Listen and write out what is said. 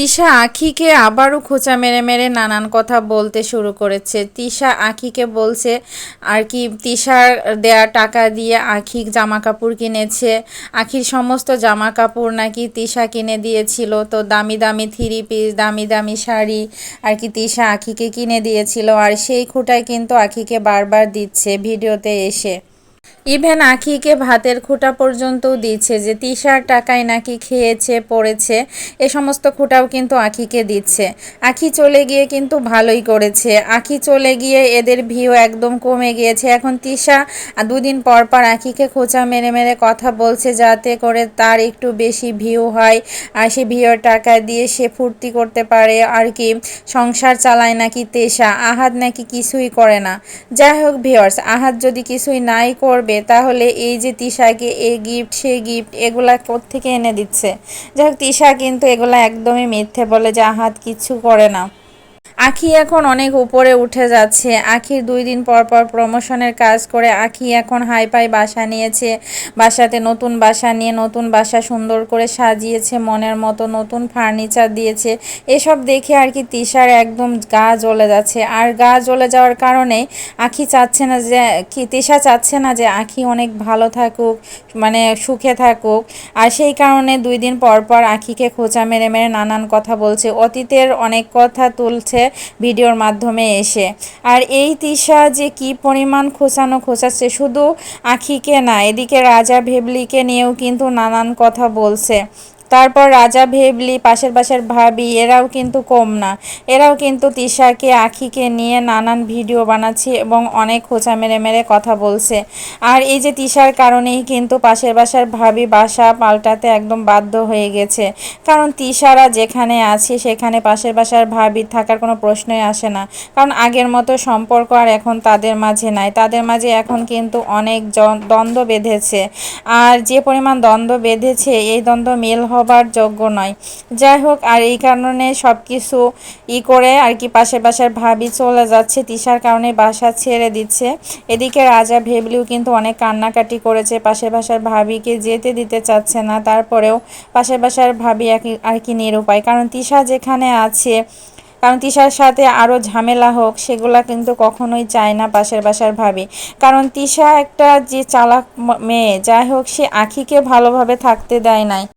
তিশা আখিকে আবারও খোঁচা মেরে মেরে নানান কথা বলতে শুরু করেছে। তিশা আখিকে বলছে, আর কি, তিশার দেয়া টাকা দিয়ে আখি জামা কাপড় কিনেছে? আখির সমস্ত জামা কাপড় নাকি তিশা কিনে দিয়েছিল? তো দামি দামি থ্রি পিস, দামি দামি শাড়ি, আর কি তিশা আখিকে কিনে দিয়েছিল? আর সেই খুঁটায় কিন্তু আখিকে বারবার দিচ্ছে ভিডিওতে এসে। ইভেন আখিকে ভাতের খুঁটা পর্যন্তও দিচ্ছে যে তিশার টাকায় নাকি খেয়েছে, পড়েছে, এ সমস্ত খুঁটাও কিন্তু আখিকে দিচ্ছে। আখি চলে গিয়ে কিন্তু ভালোই করেছে। আখি চলে গিয়ে এদের ভিউ একদম কমে গিয়েছে। এখন তিশা দুদিন পর পর আখিকে খোঁচা মেরে মেরে কথা বলছে যাতে করে তার একটু বেশি ভিউ হয় আর সে ভিউর টাকা দিয়ে সে ফুর্তি করতে পারে আর কি। সংসার চালায় নাকি তেশা। আহাদ নাকি কিছুই করে না। যাই হোক ভিওর্স আহাদ যদি কিছুই নাই করবে, তাহলে এই যে তিশাকে এ গিফট সেই গিফট এগুলা থেকে এনে দিচ্ছে? যাই হোক তিশা কিন্তু এগুলা একদমই মিথ্যে বলে যে আহাত কিছু করে না। আখি এখন অনেক উপরে উঠে যাচ্ছে। আখির দুই দিন পর পর প্রমোশনের কাজ করে আখি এখন হাই পাই বাসা নিয়েছে। বাসাতে নতুন বাসা নিয়ে নতুন বাসা সুন্দর করে সাজিয়েছে, মনের মতো নতুন ফার্নিচার দিয়েছে। এসব দেখে আর কি তিশার একদম গা জ্বলে যাচ্ছে। আর গা জ্বলে যাওয়ার কারণে আখি চাচ্ছে না যে, কি তিশা চাচ্ছে না যে আখি অনেক ভালো থাকুক মানে সুখে থাকুক। আর সেই কারণে দুই দিন পর পর আখিকে খোঁচা মেরে মেরে নানান কথা বলছে। অতীতের অনেক কথা তুলছে। ভিডিওর মাধ্যমে এসে। আর এই তিশা যে কি পরিমাণ খোঁচানো খোঁচাচ্ছে, শুধু আখিকে না, এদিকে রাজা ভেবলিকে নিয়েও কিন্তু নানান কথা বলছে। তারপর রাজা ভেবলি, পাশের পাশের ভাবি, এরাও কিন্তু কম না। এরাও কিন্তু তিশাকে, আখিকে নিয়ে নানান ভিডিও বানাচ্ছে এবং অনেক খোঁচা মেরে মেরে কথা বলছে। আর এই যে তিশার কারণেই কিন্তু পাশের বাসার ভাবি বাসা পাল্টাতে একদম বাধ্য হয়ে গেছে। কারণ তিশারা যেখানে আছে, সেখানে পাশের বাসার ভাবি থাকার কোনো প্রশ্নই আসে না। কারণ আগের মতো সম্পর্ক আর এখন তাদের মাঝে নাই। তাদের মাঝে এখন কিন্তু অনেক দ্বন্দ্ব বেঁধেছে। আর যে পরিমাণ দ্বন্দ্ব বেঁধেছে, এই দ্বন্দ্ব মেল হবার যোগ্য নয়। যাই হোক, আর এই কারণে সব কিছু ই করে আর কি পাশে পাশের ভাবি চলে যাচ্ছে। তিশার কারণে বাসা ছেড়ে দিচ্ছে। এদিকে রাজা ভেবলিও কিন্তু অনেক কান্নাকাটি করেছে। পাশে বাসার ভাবিকে যেতে দিতে চাচ্ছে না। তারপরেও পাশে বাসার ভাবি আর কি নিরুপায়। কারণ তিশা যেখানে আছে, কারণ তিশার সাথে আরও ঝামেলা হোক, সেগুলা কিন্তু কখনোই চায় না পাশের বাসার ভাবি। কারণ তিশা একটা যে চালাক মেয়ে, যাই হোক, সে আখিকে ভালোভাবে থাকতে দেয় নাই।